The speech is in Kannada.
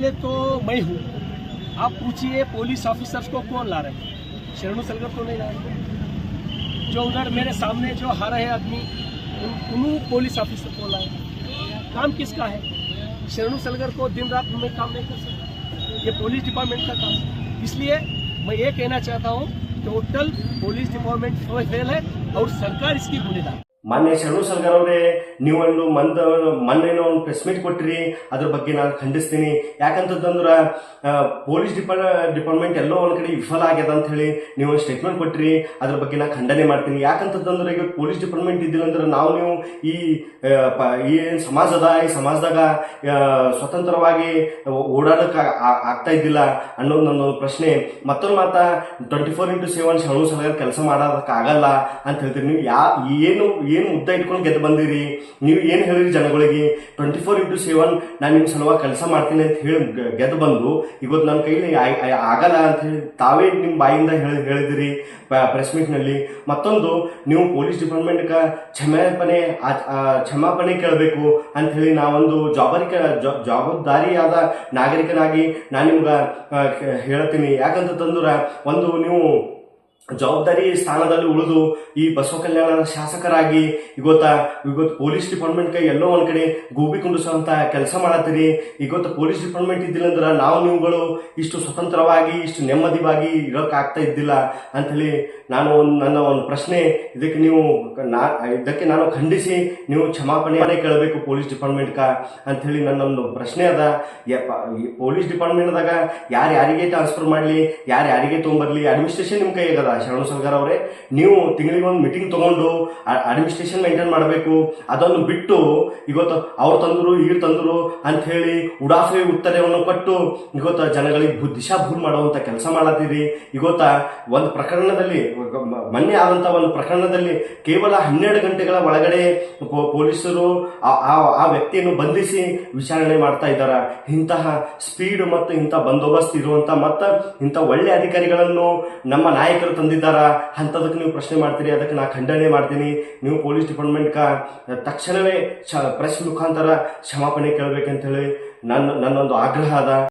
ये तो मैं हूँ। आप पूछिए पुलिस ऑफिसर्स को कौन ला रहे हैं? शरणु सलगर तो नहीं ला रहे। जो उधर मेरे सामने जो हारा है आदमी, उन पुलिस ऑफिसर को लाए। काम किसका है? शरणु सलगर को दिन रात में काम नहीं कर सकता। ये पुलिस डिपार्टमेंट का काम इसलिए मैं ये कहना चाहता हूँ टोटल पुलिस डिपार्टमेंट फेल है और सरकार इसकी जिम्मेदार ಮಾನ್ಯ ಶರಣು ಸರ್ಗಾರ್ ಅವರೇ, ನೀವೊಂದು ಮಂದ, ಮೊನ್ನೆನೋ ಒಂದು ಪ್ರೆಸ್ ಮೀಟ್ ಕೊಟ್ಟಿರಿ ಅದ್ರ ಬಗ್ಗೆ ನಾನು ಖಂಡಿಸ್ತೀನಿ. ಯಾಕಂತಂದ್ರ ಪೊಲೀಸ್ ಡಿಪಾರ್ಟ್ ಡಿಪಾರ್ಟ್ಮೆಂಟ್ ಎಲ್ಲೋ ಒಂದ್ ಕಡೆ ವಿಫಲ ಆಗ್ಯದ ಅಂತ ಹೇಳಿ ನೀವು ಒಂದು ಸ್ಟೇಟ್ಮೆಂಟ್ ಕೊಟ್ಟಿರಿ ಅದ್ರ ಬಗ್ಗೆ ನಾನು ಖಂಡನೆ ಮಾಡ್ತೀನಿ. ಯಾಕಂತಂದ್ರೆ, ಈಗ ಪೊಲೀಸ್ ಡಿಪಾರ್ಟ್ಮೆಂಟ್ ಇದ್ದಿಲ್ಲ ಅಂದ್ರೆ ನಾವು ನೀವು ಈ ಏನು ಪ- ಈ ಸಮಾಜದಾಗ ಸ್ವತಂತ್ರವಾಗಿ ಓಡಾಡಕ್ಕೆ ಆಗ್ತಾ ಇದ್ದಿಲ್ಲ ಅನ್ನೋದು ನನ್ನೊಂದು ಪ್ರಶ್ನೆ. ಮತ್ತೊಂದು ಮಾತ ಟ್ವೆಂಟಿ ಫೋರ್ ಇಂಟು ಸೆವೆನ್ ಶರಣು ಸರ್ಗಾರ್ ಕೆಲಸ ಮಾಡೋದಕ್ಕೆ ಆಗಲ್ಲ ಅಂತ ಹೇಳ್ತೀರಿ. ನೀವು ಯಾ, ಏನು ಏನು ಮುದ್ದ ಇಟ್ಕೊಂಡು ಗೆದ್ದು ಬಂದಿರಿ? ನೀವು ಏನು ಹೇಳಿರಿ ಜನಗಳಿಗೆ? ಟ್ವೆಂಟಿ ಫೋರ್ ಇಂಟು ಸೆವೆನ್ ನಾನು ನಿಮ್ಮ ಸಲುವಾಗಿ ಕೆಲಸ ಮಾಡ್ತೀನಿ ಅಂತ ಹೇಳಿ ಗೆದ್ದು ಬಂದು ಇವತ್ತು ನನ್ನ ಕೈಲಿ ಆಗಲ್ಲ ಅಂತ ಹೇಳಿ ತಾವೇ ನಿಮ್ಮ ಬಾಯಿಂದ ಹೇಳಿ, ಹೇಳಿದಿರಿ ಪ್ರೆಸ್ ಮೀಟ್ನಲ್ಲಿ ಮತ್ತೊಂದು, ನೀವು ಪೊಲೀಸ್ ಡಿಪಾರ್ಟ್ಮೆಂಟ್ಗೆ ಕ್ಷಮಾಪಣೆ ಕ್ಷಮಾಪಣೆ ಕೇಳಬೇಕು ಅಂತ ಹೇಳಿ ನಾವೊಂದು ಜವಾಬ್ದಾರಿಕ ಜವಾಬ್ದಾರಿಯಾದ ನಾಗರಿಕನಾಗಿ ನಾನು ನಿಮ್ಗೆ ಹೇಳ್ತೀನಿ. ಯಾಕಂತ ಯಾಕಂತಂದ್ರೆ ಒಂದು ನೀವು ಜವಾಬ್ದಾರಿ ಸ್ಥಾನದಲ್ಲಿ ಉಳಿದು ಈ ಬಸವ ಕಲ್ಯಾಣ ಶಾಸಕರಾಗಿ ಇವತ್ತ ಇವತ್ತು ಪೊಲೀಸ್ ಡಿಪಾರ್ಟ್ಮೆಂಟ್ ಕೈ ಎಲ್ಲೋ ಒಂದ್ ಕಡೆ ಗೋಬಿ ಕುಂಡಿಸುವಂತ ಕೆಲಸ ಮಾಡತ್ತೀರಿ. ಇವತ್ತು ಪೊಲೀಸ್ ಡಿಪಾರ್ಟ್ಮೆಂಟ್ ಇದ್ದಿಲ್ಲ ಅಂದ್ರೆ ನಾವು ನೀವುಗಳು ಇಷ್ಟು ಸ್ವತಂತ್ರವಾಗಿ, ಇಷ್ಟು ನೆಮ್ಮದಿವಾಗಿ ಇರೋಕೆ ಆಗ್ತಾ ಇದ್ದಿಲ್ಲ ಅಂತ ಹೇಳಿ ನಾನು ಒಂದು, ನನ್ನ ಒಂದು ಪ್ರಶ್ನೆ, ಇದಕ್ಕೆ ನೀವು ಇದಕ್ಕೆ ನಾನು ಖಂಡಿಸಿ ನೀವು ಕ್ಷಮಾಪಣೆ ಕೇಳಬೇಕು ಪೊಲೀಸ್ ಡಿಪಾರ್ಟ್ಮೆಂಟ್ ಅಂತ ಹೇಳಿ ನನ್ನೊಂದು ಪ್ರಶ್ನೆ ಅದ. ಪೊಲೀಸ್ ಡಿಪಾರ್ಟ್ಮೆಂಟ್ದಾಗ ಯಾರು ಯಾರಿಗೆ ಟ್ರಾನ್ಸ್ಫರ್ ಮಾಡಲಿ, ಯಾರು ಯಾರಿಗೆ ತೊಗೊಂಬರ್ಲಿ ಅಡ್ಮಿನಿಸ್ಟ್ರೇಷನ್ ನಿಮ್ಮ ಕೈಯಾಗದ ಶರಣು ಸರ್ಕಾರ ಅವರೇ, ನೀವು ತಿಂಗಳಿಗೆ ಒಂದು ಮೀಟಿಂಗ್ ತಗೊಂಡು ಅಡ್ಮಿನಿಸ್ಟ್ರೇಷನ್ ಮೇಂಟೈನ್ ಮಾಡಬೇಕು. ಅದನ್ನು ಬಿಟ್ಟು ಇವತ್ತು ಅವ್ರು ತಂದರು ಈಗ ತಂದರು ಅಂತ ಹೇಳಿ ಉಡಾಫೆ ಉತ್ತರವನ್ನು ಕೊಟ್ಟು ಇವತ್ತು ಜನಗಳಿಗೆ ಬು- ದಿಶಾ ಭೂಲ್ ಮಾಡುವಂಥ ಕೆಲಸ ಮಾಡತ್ತೀರಿ. ಇವತ್ತ ಒಂದು ಪ್ರಕರಣದಲ್ಲಿ, ಮೊನ್ನೆ ಆದಂಥ ಒಂದು ಪ್ರಕರಣದಲ್ಲಿ ಕೇವಲ ಹನ್ನೆರಡು ಗಂಟೆಗಳ ಒಳಗಡೆ ಪೊಲೀಸರು ಆ- ವ್ಯಕ್ತಿಯನ್ನು ಬಂಧಿಸಿ ವಿಚಾರಣೆ ಮಾಡ್ತಾ ಇದ್ದಾರೆ. ಇಂತಹ ಸ್ಪೀಡ್ ಮತ್ತು ಇಂಥ ಬಂದೋಬಸ್ತ್ ಇರುವಂಥ ಮತ್ತು ಇಂಥ ಒಳ್ಳೆ ಅಧಿಕಾರಿಗಳನ್ನು ನಮ್ಮ ನಾಯಕರು ತಂದಿದ್ದಾರ ಅಂಥದಕ್ಕೆ ನೀವು ಪ್ರಶ್ನೆ ಮಾಡ್ತೀರಿ, ಅದಕ್ಕೆ ನಾ ಖಂಡನೆ ಮಾಡ್ತೀನಿ. ನೀವು ಪೊಲೀಸ್ ಡಿಪಾರ್ಟ್ಮೆಂಟ್ ತಕ್ಷಣವೇ ಪ್ರೆಸ್ ಮುಖಾಂತರ ಕ್ಷಮಾಪಣೆ ಕೇಳಬೇಕಂತ ಹೇಳಿ ನನ್ನ, ನನ್ನೊಂದು ಆಗ್ರಹ ಅದ.